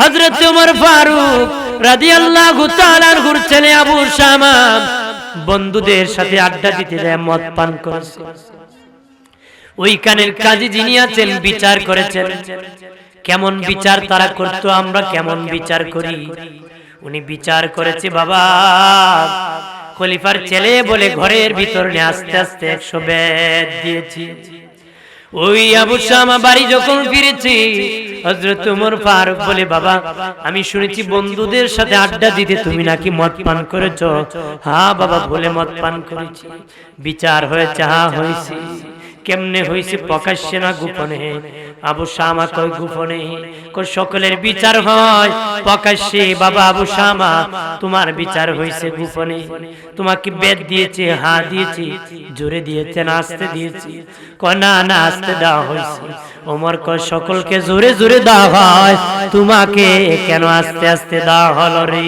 হযরত ওমর ফারুক রাদিয়াল্লাহু তাআলার ছেলে আবু শামা বন্ধুদের সাথে আড্ডা দিতে যায়, মদ পান করেছে। ওইখানের কাজী যিনি আছেন, বিচার করেছেন। কেমন বিচার তারা করত, আমরা কেমন বিচার করি? উনি বিচার করেছে, বাবা, খলিফার ছেলে বলে ঘরের ভিতর আস্তে আস্তে একশো বেদ দিয়েছি। ওই আবু শামা বাড়ি যখন ফিরেছি হজরত উমর ফারুক বলে, বাবা, আমি শুনেছি বন্ধুদের সাথে আড্ডা দিতে তুমি নাকি মদ পান করেছ? হা বাবা, বলে মদ পান করেছি। বিচার হয়েছে হা হয়েছে। কেমনে হয়েছে প্রকাশ্যে না গোপনে? আবু শামা কই গোপনে। সকলের বিচার হয় প্রকাশ্যে। বাবা আবু শামা তোমার বিচার হয়েছে গোপনে। তোমাকে বেদ দিয়েছে, হা দিয়েছি, জোরে দিয়েছে না আসতে দিয়েছি। কয়, না আসতে দেওয়া হয়েছে ওমর কয়, সকলকে জোরে জোরে দেওয়া হয়। তোমাকে কেন আস্তে আস্তে দেওয়া হলো রে?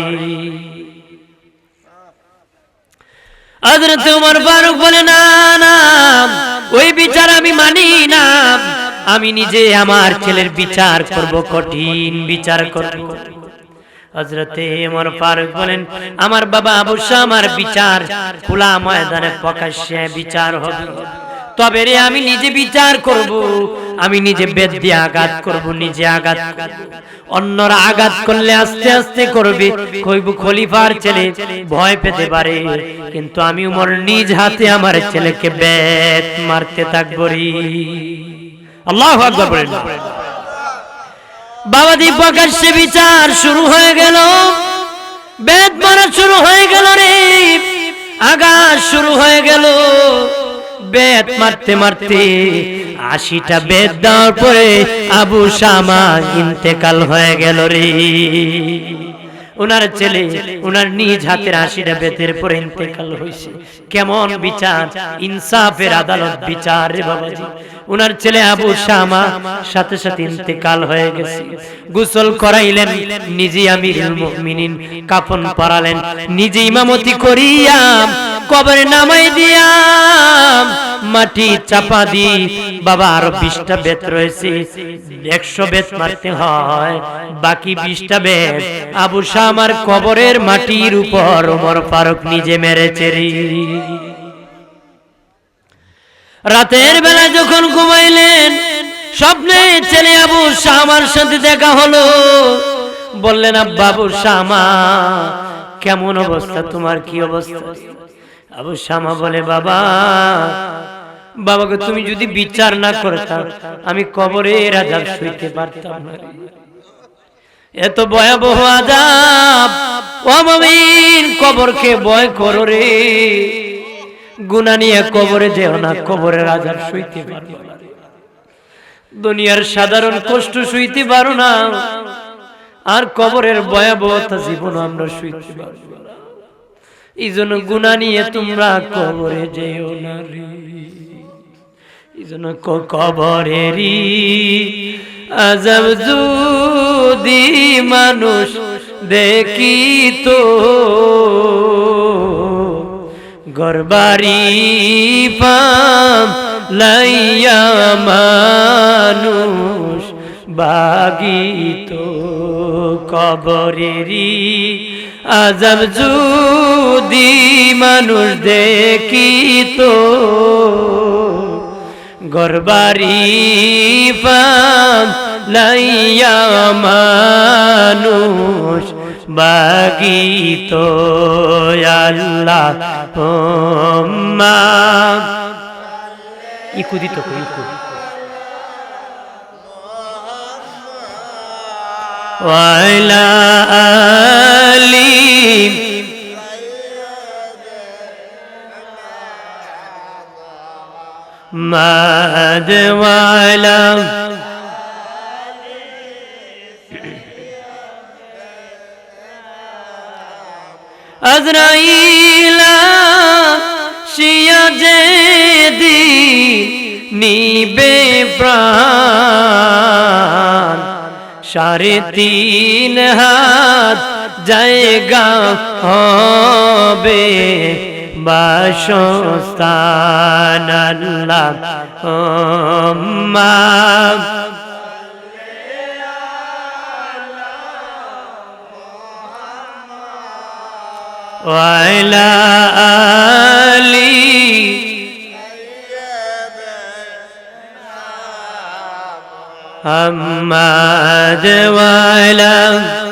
হযরত ওমর ফারুক বলে, না না ওই বিচার আমি মানি না। আমি নিজে আমার ছেলের বিচার করব, কঠিন বিচার করব। হজরতে ওমর ফারুক বলেন, আমার বাবা অবশ্য আমার বিচার খোলা ময়দানে প্রকাশ্যে বিচার হবে। তবে রে আমি নিজে বিচার করব, আমি নিজে বেদ দিয়ে আঘাত করব, নিজে আঘাত। অন্যরা আঘাত করলে আস্তে আস্তে করবে কইব খলিফার ছেলে ভয় পেতে পারে। কিন্তু আমি উমর নিজ হাতে আমার ছেলেকে বেদ মারতে থাকব রে। আল্লাহ আকবার বলেন। বাবাদি প্রকাশ্যে বিচার শুরু হয়ে গেল। বেদ মারা শুরু হয়ে গেল রে। আঘাত শুরু হয়ে গেল। বেদ মারতে মারতে আশিটা বেত দেওয়ার পরে আবু শামা ইন্তেকাল হয়ে গেল রে। ওনার ছেলে ওনার নিজ হাতের আশিটা বেতের পরে ইন্তেকাল হয়েছে কেমন বিচার? ইনসাফের আদালত বিচার রে বাবাজি। ওনার ছেলে আবু শামা সাথে সাথে ইন্তেকাল হয়ে গেছে। গোসল করাইলেন নিজে আমির মুমিনিন। কাফন পরালেন। নিজে ইমামতি করিয়াম। কবরে নামাই দিয়াম। মাটি চাপা দি বাবা আরও বিশটা বেত রয়েছে। একশো বেত মারতে হয়। বাকি বিশটা বেত আবু শামার কবরের মাটির উপর ওমর ফারুক নিজে মেরেছে রাতের বেলা যখন ঘুমাইলেন, স্বপ্নে ছেলে আবু শামার সাথে দেখা হলো। বললেন, আব্বা, আবু শামা কেমন অবস্থা? তোমার কি অবস্থা? আবু শামা বলে, বাবা, বাবাকে তুমি যদি বিচার না করতাম আমি কবরের আজাব শুইতে পারতাম না এত ভয়াবহ আজাব ও মমিন, কবরকে ভয় করো রে। গুনা নিয়ে কবরে যেও না, কবরের আজাব শুইতে না দুনিয়ার সাধারণ কষ্ট শুইতে পারো না। আর কবরের ভয়াবহতা জীবন আমরা শুইতে পারব এই জন্য গুণা নিয়ে তোমরা কবরে যেও না রে। এই জন্য ক- আজব যদি মানুষ দেখি তো গরবারি পাম লাইয়া মানুষ বাগিত। কবরেরই আজব যদি মানুষ দেখিত। লাইয়া মানুষ বাগিত আল্লাহ ইকুদি তো দিত ইকু। ওয়ালা আলী মাদওয়ালা। আজরাইলা শিয়া যে দি নিবে প্রাণ। সাড়ে তিন হাত জায়গা হবে। বাসস্থান আল্লাহ وعلى آله محمد وعلى آله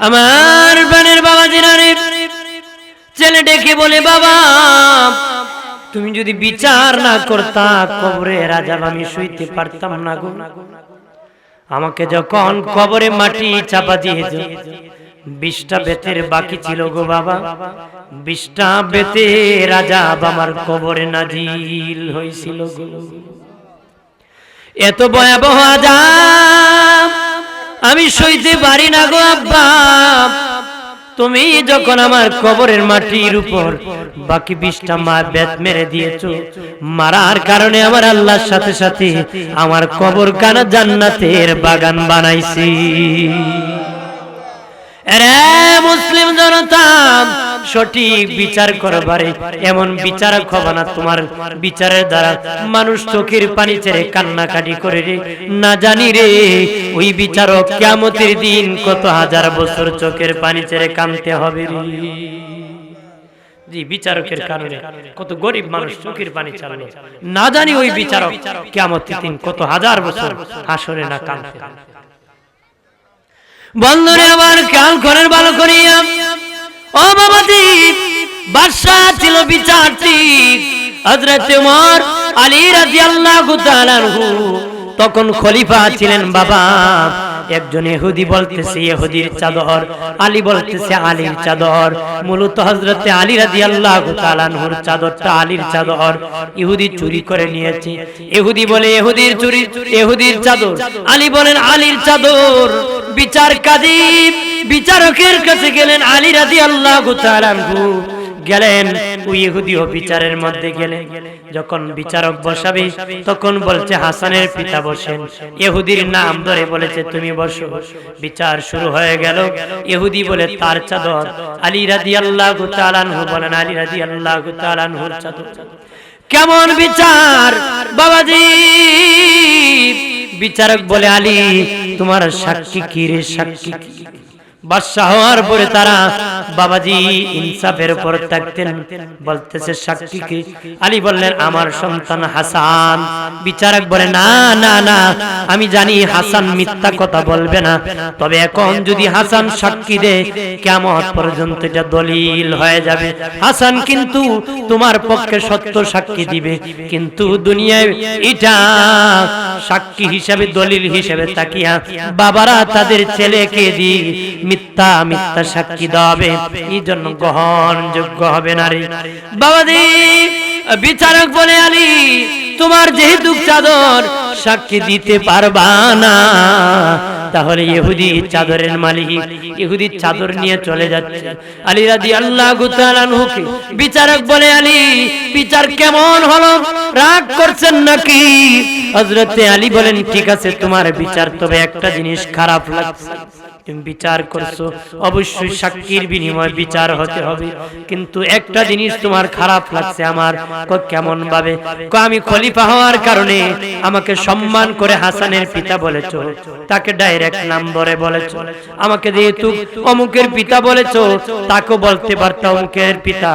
আমার বানের বাবা জিনারে ছেলে ডেকে বলে, বাবা, তুমি যদি বিচার না করতা, কবরে রাজা আমি শুইতে পারতাম না গো। আমাকে যখন কবরে মাটি চাপা দিয়েছ, বিশটা বেতের বাকি ছিল গো বাবা। বিশটা বেতে রাজা আমার কবরে নাজিল হয়েছিল গো। এত ভয়াবহ আজাব! আমি সইতে পারি না গো আব্বা। তুমি যখন আমার কবরের মাটির উপর বাকি বিশটা মা বেত মেরে দিয়েছ, মারার কারণে আমার আল্লাহর সাথে সাথে আমার কবর কানা জান্নাতের বাগান বানাইছি। রে মুসলিম জনতা সঠিক বিচার করবারে এমন বিচারক হবে না তোমার বিচারের দ্বারা মানুষ চোখের পানি ছেড়ে কান্নাকাটি করে রে। না জানি রে ওই বিচারক কেমতের দিন কত হাজার বছর চোখের পানি ছেড়ে কানতে হবে রে। জি বিচারকের কারণে কত গরিব মানুষ চোখের পানি চাললো না জানি ওই বিচারক কেমতের দিন কত হাজার বছর হাসরে না কানতে। বন্ধুরে আবার খেয়াল করেন ভালো করিয়া। ও বাবাজি বাদশাহ ছিল বিচারটি হযরত ওমর আলী রাদিয়াল্লাহু তাআলা তখন খলিফা ছিলেন বাবা। একজন ইহুদি বলতেছে, ইহুদির চাদর। আলী বলতেছে, আলীর চাদর। মূলত হযরতে আলী রাদিয়াল্লাহু তাআলা নূর চাদরটা আলীর চাদর। ইহুদি চুরি করে নিয়েছে। ইহুদি বলে, ইহুদির চুরি, ইহুদির চাদর। আলী বলেন, আলীর চাদর। বিচার কাজী, বিচারকের কাছে গেলেন আলী রাদিয়াল্লাহু তাআলা গেলেন, ওই ইহুদিও বিচারের মধ্যে গেলেন। যখন বিচারক বসাবে, তখন বলছে, হাসানের পিতা বসেন। ইহুদির নাম ধরে বলেছে, তুমি বসো। বিচার শুরু হয়ে গেল। ইহুদি বলে, তার চাদর। আলী রাদিয়াল্লাহু আল্লাহ আনহু বলেন, আলী রাদিয়াল্লাহু আল্লাহ আনহুর চাদর। কেমন বিচার, বাবাজি? বিচারক বলে, আলী তোমার সাক্ষী কি রে সাক্ষী কি? বাদশাহ হওয়ার পরে তারা বাবাজি ইনসাফের উপর থাকতেন বলতেছে সাক্ষী কি আলী বললেন, আমার সন্তান হাসান। বিচারক বলে, না না না, আমি জানি হাসান মিথ্যা কথা বলবে না। তবে এখন যদি হাসান সাক্ষী দেয় কেমন পর্যন্ত এটা দলিল হয়ে যাবে। হাসান কিন্তু তোমার পক্ষে সত্য সাক্ষী দিবে। কিন্তু দুনিয়ায় এটা সাক্ষী হিসাবে, দলিল হিসাবে তাকিয়া বাবারা তাদের ছেলেকে দি মিথ্যা মিথ্যা সাক্ষী দেবে এই জন্য গ্রহণযোগ্য হবে না রে বাবাদি বিচারক বলে আলী, তোমার যেহেতু চাদর সাক্ষী দিতে পারবা না, তাহলে ইহুদি চাদরের মালিক, ইহুদি চাদর নিয়ে চলে যাচ্ছে। আলী রাজি আল্লাহ গুতালানহুকে বিচারক বলে আলী, বিচার কেমন হলো? রাগ করছেন নাকি? হযরতে আলী বলেন, ঠিক আছে, তোমার বিচার, তবে একটা জিনিস খারাপ লাগছে। বিচার করছ। অবশ্যই সাক্ষীর বিনিময় বিচার হতে হবে। কিন্তু একটা জিনিস তোমার খারাপ লাগছে আমার। কেমন ভাবে? আমি খলিফা হওয়ার কারণে আমাকে সম্মান করে হাসানের পিতা বলেছ। তাকে ডাইরেক্ট নাম ধরে বলেছ। আমাকে যেহেতু অমুকের পিতা বলেছ তাকে বলতে পারতা অমুকের পিতা।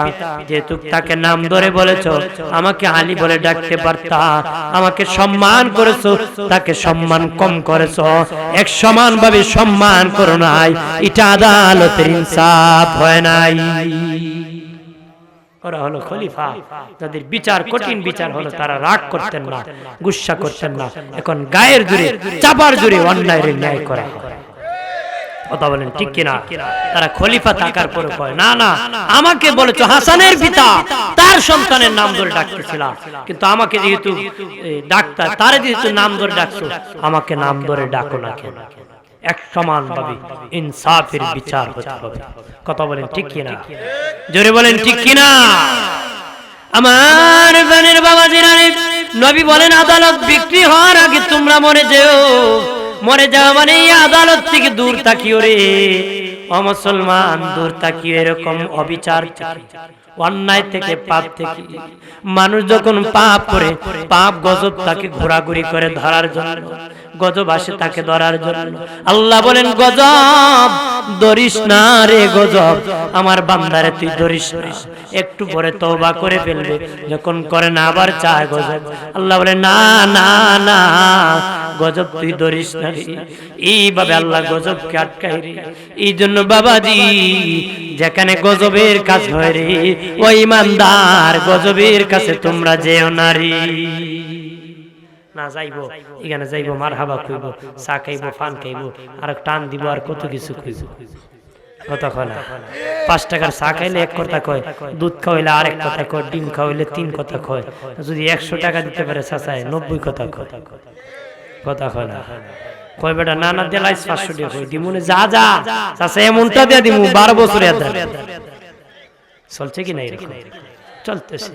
যেহেতু তাকে নাম ধরে বলেছ, আমাকে আলী বলে ডাকতে পারতা। আমাকে সম্মান করেছ, তাকে সম্মান কম করেছ। এক সমান ভাবে সম্মান করো নাই, এটা আদালতের ইনসাফ হয় নাই। খলিফা না না। করা আমাকে বলেছ হাসানের পিতা, তার সন্তানের নাম ধরে ডাকতেছিলাম। কিন্তু আমাকে যেহেতু ডাক্তার, তারে যেহেতু নাম ধরে ডাকছো, আমাকে নাম ধরে ডাকো না কেন? এক সমান ভাবে ইনসাফের বিচার হতে হবে। কথা বলেন ঠিক কিনা? জোরে বলেন ঠিক কিনা? আমার বানের বাবা জিরানে নবী বলেন আদালত বিক্রি হওয়ার আগে তোমরা মরে যেও। মরে যাওয়া মানে এই আদালত থেকে দূর তাকিও রে। অমুসলমান দূর তাকিও এরকম অবিচার অন্যায় থেকে পাপ থেকে মানুষ যখন পাপ করে পাপ গজব তাকে ঘোরাঘুরি করে ধরার জন্য গজব আসে তাকে ধরার জন্য। আল্লাহ বলেন গজব! ধরিস না রে গজব। আমার বান্দারে তুই ধরিস একটু পরে তওবা করে ফেলবে। যখন করে না, আবার চায় গজব। আল্লাহ বলে, না না না, গজব তুই ধরিস না এইভাবে আল্লাহ গজবকে আটকাই এই জন্য বাবাজি, যেখানে গজবের কাজ হয় রে ও ইমানদার গজবের কাছে তোমরা যেও নারী না যাইবো এখানে যাইবো মার হাবা খুইব চা খাইবো ফান খাইবো আর টান দিব আর কত কিছু খুইব কথা কয় না পাঁচ টাকার চা খাইলে এক কথা কয় দুধ খাওয়াইলে আরেক কথা কয় ডিম খাওয়াইলে তিন কথা কয় যদি একশো টাকা দিতে পারে চাচায় নব্বই কথা কয়। কথা কয় না কয় বেটা না না দিলাইস পাঁচশো টাকা কই দিমুনে যা যা। চাচা এমনটা দিয়ে দিমু বারো বছরে চলছে কি না এরকম? চলতেছে।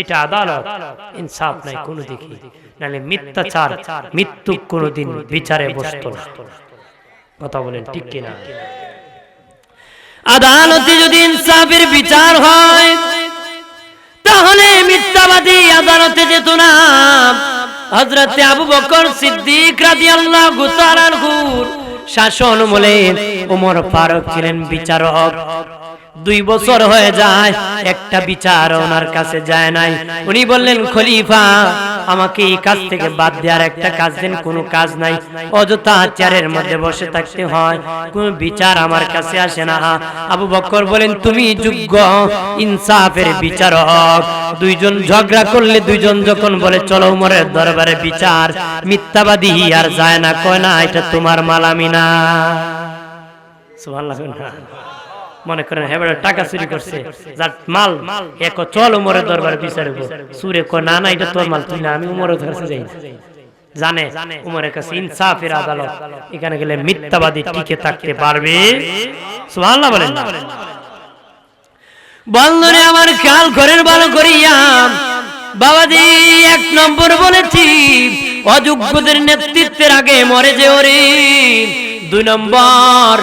এটা আদালত, ইনসাফ নাই কোনো দিকে। নাহলে মিথ্যাচার, মৃত্যু কোনোদিন বিচারে বসতো না। কথা বলেন ঠিক কিনা? আদালতে যদি ইনসাফের বিচার হয়, তাহলে মিথ্যাবাদী আদালতে যেত না। হজরতে আবু বকর সিদ্দিক রাদিয়াল্লাহু তাআলার শাসন বলে ওমর ফারুক ছিলেন বিচারক। দুই বছর হয়ে যায়, একটা বিচার ওনার কাছে যায় নাই। উনি বললেন, খলিফা, আমাকে এই কাজ থেকে বাদ দেওয়ার একটা কাজ দেন, কোনো কাজ নাই। অযথা চেয়ারের মধ্যে বসে থাকতে হয়, কোন বিচার আমার কাছে আসে না। আবু বক্কর বলেন, তুমি যোগ্য ইনসাফের বিচারক। দুইজন ঝগড়া করলে দুইজন যখন বলে, চলো উমরের দরবারে বিচার, মিথ্যাবাদী আর যায় না, কয় না, এটা তোমার মালামি না। সুবহানাল্লাহ। মনে করেন হ্যাঁ টাকা চুরি করছে। যার মাল এক চল উমরের দরবারে বিচার সুরে কো না না এটা তোর মাল তুই না আমি যাই জানে উমরের কাছে ইনসাফের আদালত। এখানে গেলে মিথ্যাবাদী টিকে থাকতে পারবে। সুবহানাল্লাহ বলেন বন্ধনে আমার খেয়াল করেন ভালো করিয়া বাবাজি এক নম্বর বলেছি অযোগ্যদের নেতৃত্বের আগে মরে যে ওরে দুই নম্বর,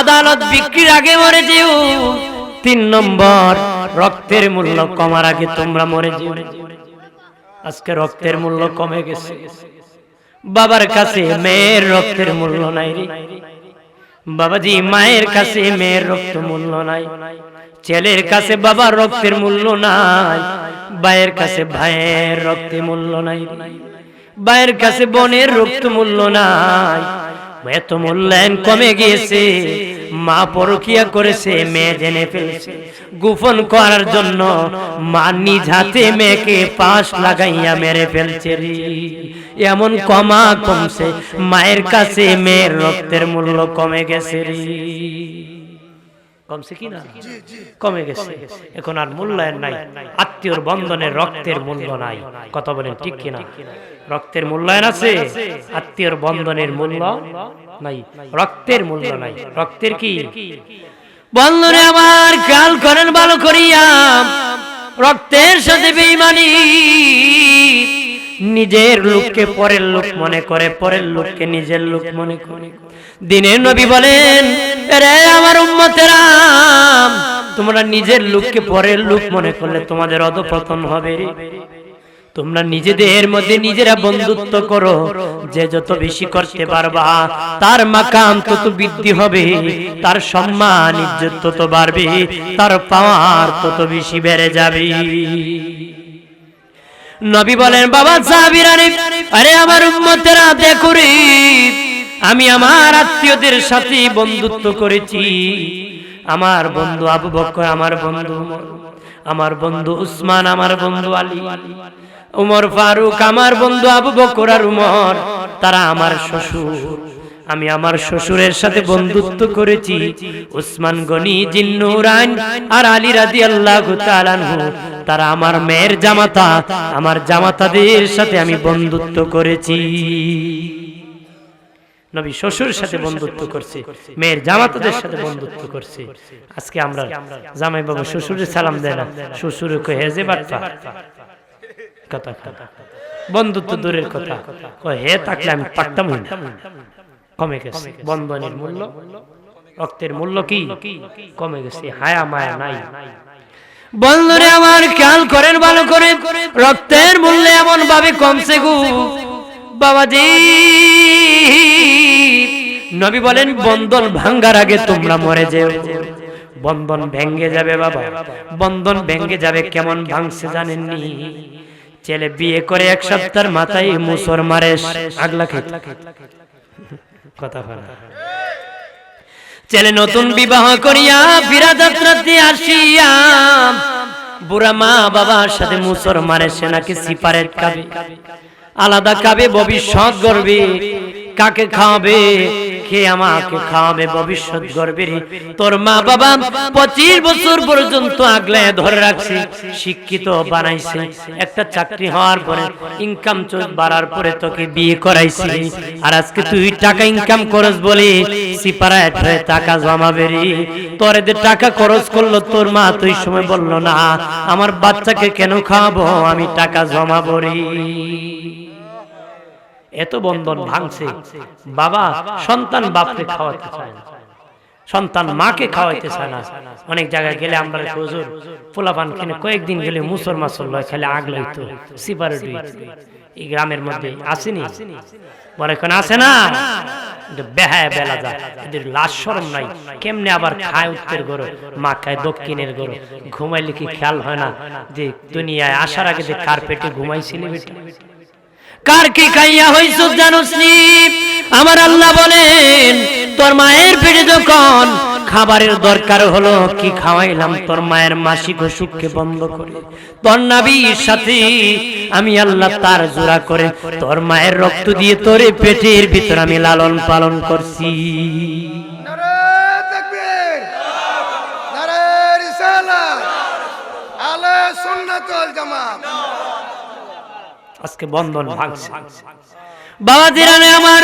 আদালত বিক্রির আগে মরে যেও। তিন নম্বর, রক্তের মূল্য কমার আগে তোমরা মরে যেও। আজকে রক্তের মূল্য কমে গেছে। বাবার কাছে মেয়ের রক্তের মূল্য নাই রে। বাবাজি, মায়ের কাছে মেয়ের রক্ত মূল্য নাই। ছেলের কাছে বাবার রক্তের মূল্য নাই। ভাইয়ের কাছে ভাইয়ের রক্তের মূল্য নাই ভাইয়ের কাছে বোনের রক্ত মূল্য নাই। এত মূল্যায়ন কমে গিয়েছে, মা পরকিয়া করেছে, মেয়ে জেনে ফেলেছে। গোপন করার জন্য মা নিজ হাতে মেয়েকে পাশ লাগাইয়া মেরে ফেলছে এমন কমা কমছে, মায়ের কাছে মেয়ের রক্তের মূল্য কমে গেছে রে। কমছে কি না? কমে গেছে। এখন আর মূল্যায়ন নাই। আত্মীয়র বন্ধনের রক্তের মূল্য নাই। কথা বলেন ঠিক কিনা? রক্তের মূল্যায়ন আছে আত্মীয়র বন্ধনের মূল্য নাই। রক্তের মূল্য নাই। রক্তের কি? বন্ধনে আমার খেয়াল করেন ভালো করিয়া রক্তের সাথে বেইমানি নিজের লোককে পরের লোক মনে করে, পরের লোককে নিজের লোক মনে করে। দিনের নবী বলেন রে আমার উম্মতেরা, তোমরা নিজের লোককে পরের লোক মনে করলে তোমাদের অধপতন হবে। তোমরা নিজেদের মধ্যে নিজেরা বন্ধুত্ব করো। যে যত বেশি করতে পারবা, তার মাকাম তত বৃদ্ধি হবে, তার সম্মান, ইজ্জত তত বাড়বে, তার পাওয়ার তত বেশি বেড়ে যাবে। নবী বলেন, বাবা সাহাবীরানি, আরে আমার উম্মতেরা, দেখো রে, আমি আমার আত্মীয়দের সাথে বন্ধুত্ব করেছি। আমার বন্ধু আবু বকর, আমার বন্ধু আমার বন্ধু উসমান, আমার বন্ধু আলী, উমর ফারুক, আমার বন্ধু আবু বকর আর উমর, তারা আমার শ্বশুর। আমি আমার শ্বশুরের সাথে বন্ধুত্ব করেছি। উসমান গনি জিন্নুরান আর আলী রাদি আল্লাহ তারা আমার মেয়ের জামাতা। আমার জামাতাদের সাথে আমি বন্ধুত্ব করেছি। নবী শ্বশুরের সাথে বন্ধুত্ব করছে। মেয়ের জামাতাদের সাথে বন্ধুত্ব করছে। আজকে আমরা জামাই বাবু শ্বশুরের সালাম দেয় না শ্বশুর হেজে বার্তা। কথা। কথা। বন্ধুত্ব দূরের কথা। হে থাকলে আমি পারতাম কমে গেছে। বন্ধনের মূল্য। রক্তের মূল্য কি? কমে গেছে। হায়া মায়া নাই। বন্ধনে আমার খেয়াল করেন ভালো করে। রক্তের মূল্য এমন ভাবে কমছে গু। বাবাজি। নবী বলেন বন্ধন ভাঙ্গার আগে তোমরা মরে যেও। বন্ধন ভেঙ্গে যাবে বাবা। বন্ধন ভেঙ্গে যাবে কেমন ভাঙছে জানেননি। ছেলে বিয়ে করে এক সপ্তাহের মাথায় মুসর মারে আগলা খেতে কথা নতুন বিবাহ করিয়া বিরাযাত্রাতে আসিয়া বুড়া মা বাবার সাথে মুসর মারে সে নাকি সিপারেট খাবে আলাদা খাবে ভবিষ্যৎ গর্বে কাকে খাওয়াবে? কে আমাকে খাওয়াবে ভবিষ্যৎ গর্বে তোর মা বাবা পঁচিশ বছর পর্যন্ত আগলে ধরে রাখছে শিক্ষিত বানাইছে একটা চাকরি হওয়ার পরে ইনকাম বাড়ার পরে তোকে বিয়ে করাইছি। আর আজকে তুই টাকা ইনকাম করস বলে সিপারায় টাকা জমাবে রে। তোর এদের টাকা খরচ করল তোর মা তুই সময় বলল না আমার বাচ্চাকে কেন খাওয়াবো? আমি টাকা জমাবো রে। এত বন্ধন ভাঙছে। বাবা সন্তান বাপকে খাওয়াতে চায় না। সন্তান মাকে খাওয়াইতে চায় না। অনেক জায়গায় গেলে আমরা হুজুর পোলাপান কিনে কয়েকদিন গেলে মুসর মাসর লয় খেলে আগ লইতো। সিপারে এই গ্রামের মধ্যে আসেনি। বলে এখন আসে না। বেহায় বেলা যায়। এদের লাশ সরম নাই। কেমনে আবার খায় উত্তর গরো? মা খায় দক্ষিণের গরো। ঘুমাইলে কি খেয়াল হয় না যে দুনিয়ায় আসার আগে যে কার্পেটে ঘুমাইছিলি বেটা? কার কি খাইয়া হইছ জানোস আমার আল্লাহ বলেন, তোর মায়ের পেটে যখন খাবারের দরকার হলো, কি খাওয়াইলাম? তোর মায়ের মাসিক অসুখকে বন্ধ করে। তোর নাবির সাথে আমি আল্লাহ তার জোড়া করে, তোর মায়ের রক্ত দিয়ে তোরে পেটের ভিতর আমি লালন পালন করছি নারে তাকবীর নারে রিসালাত আলে সুন্নাতুল জামাত আজকে বন্ধন ভাঙছে। বাবা দিরানে আমার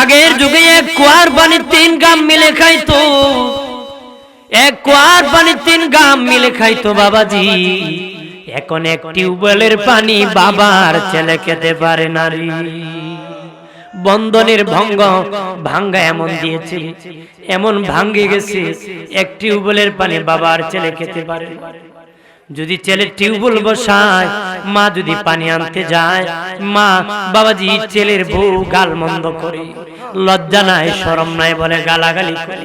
আগের যুগে এক কুয়ার পানি তিন গাম মিলে খাইতো। এক কুয়ার পানি তিন গাম মিলে খাইতো বাবাজি। এখন এক টিউবওয়েলের পানি বাবার ছেলে খেতে পারে নারী। বন্ধনের ভঙ্গ ভাঙ্গা এমন দিয়েছে এমন ভাঙ্গে গেছে এক টিউবওয়েলের পানি বাবার ছেলে খেতে পারে না। যদি ছেলে টিউবওয়েল বসায় মা যদি পানি আনতে যায় মা বাবাজি ছেলের বউ গাল মন্দ করে। লজ্জা নাই শরম নাই বলে গালাগালি করে।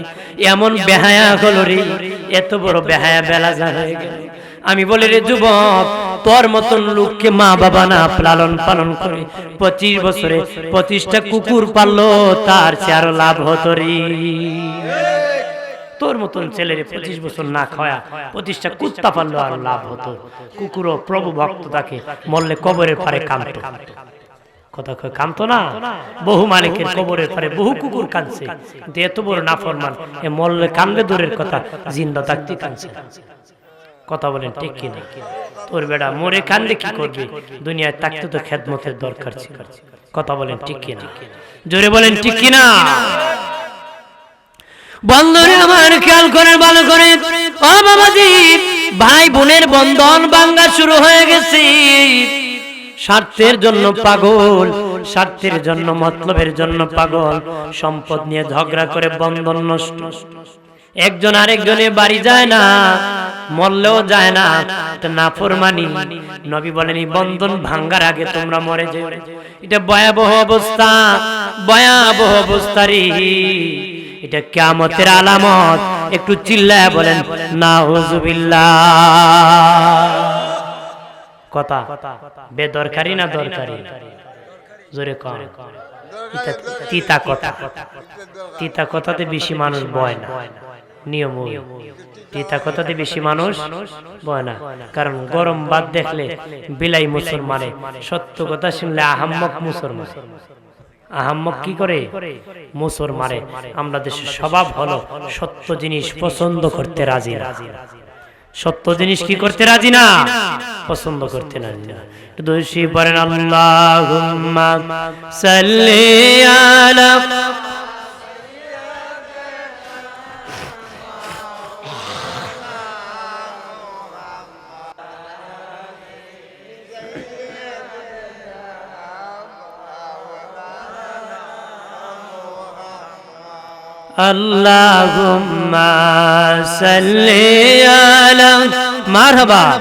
এমন বেহায়া হলো রে এত বড় বেহায়া বেলা যা হয়ে গেল আমি বলি রে যুবক তোর মতন লোককে মা বাবা না লালন পালন করে। পঁচিশ বছরে পঁচিশটা কুকুর পাললো তার চেয়ে আরও লাভ হতো রে। তোর মতন ছেলের পঁচিশ বছর না খাওয়া পঁচিশটা কুত্তা পারল আর লাভ হতো। কুকুরও প্রভু ভক্ত তাকে মরলে কবরের পারে কামতো কথা না? বহু মালিকের পারে বহু কুকুর কিন্তু এত বড় নাফরমান, এ দূরের কথা, জিন্দা থাকতে কথা বলেন ঠিক কিনা তোর বেড়া মরে কান্দে কি করবে? দুনিয়ায় থাকতে তো খেদমতের দরকার কথা বলেন ঠিক কিনা জোরে বলেন ঠিক কিনা বন্ধনে আমার খেয়াল করেন ভালো করে ও বাবাজি ভাই বোনের বন্ধন ভাঙ্গা শুরু হয়ে গেছে। স্বার্থের জন্য পাগল স্বার্থের জন্য মতলবের জন্য পাগল। সম্পদ নিয়ে ঝগড়া করে বন্ধন নষ্ট। একজন আরেকজনের বাড়ি যায় না মরলেও যায় না। এটা নাফরমানি। নবী বলেন এই বন্ধন ভাঙ্গার আগে তোমরা মরে যেও। এটা ভয়াবহ অবস্থা ভয়াবহ অবস্থা রে। এটা কিয়ামতের আলামত। একটু চিল্লায় বলেন, নাউজুবিল্লাহ। কথা, বেদরকারি না দরকারি? জোরে কম তিতা কথা। তিতা কথাতে বেশি মানুষ বয় না। নিয়ম তিতা কথাতে বেশি মানুষ বয় না। কারণ গরম বাদ দেখলে বিলাই মুসলমানে সত্য কথা শুনলে আহাম্মক মুসলমান। আহাম্মক কি করে? মুসর মারে। আমরা দেশের স্বভাব হলো সত্য জিনিস পছন্দ করতে রাজি রাজি সত্য জিনিস কি করতে রাজি না? পছন্দ করতে রাজি না। দোষী পরে আল্লাহুম্মা اللهم صل على مرحبا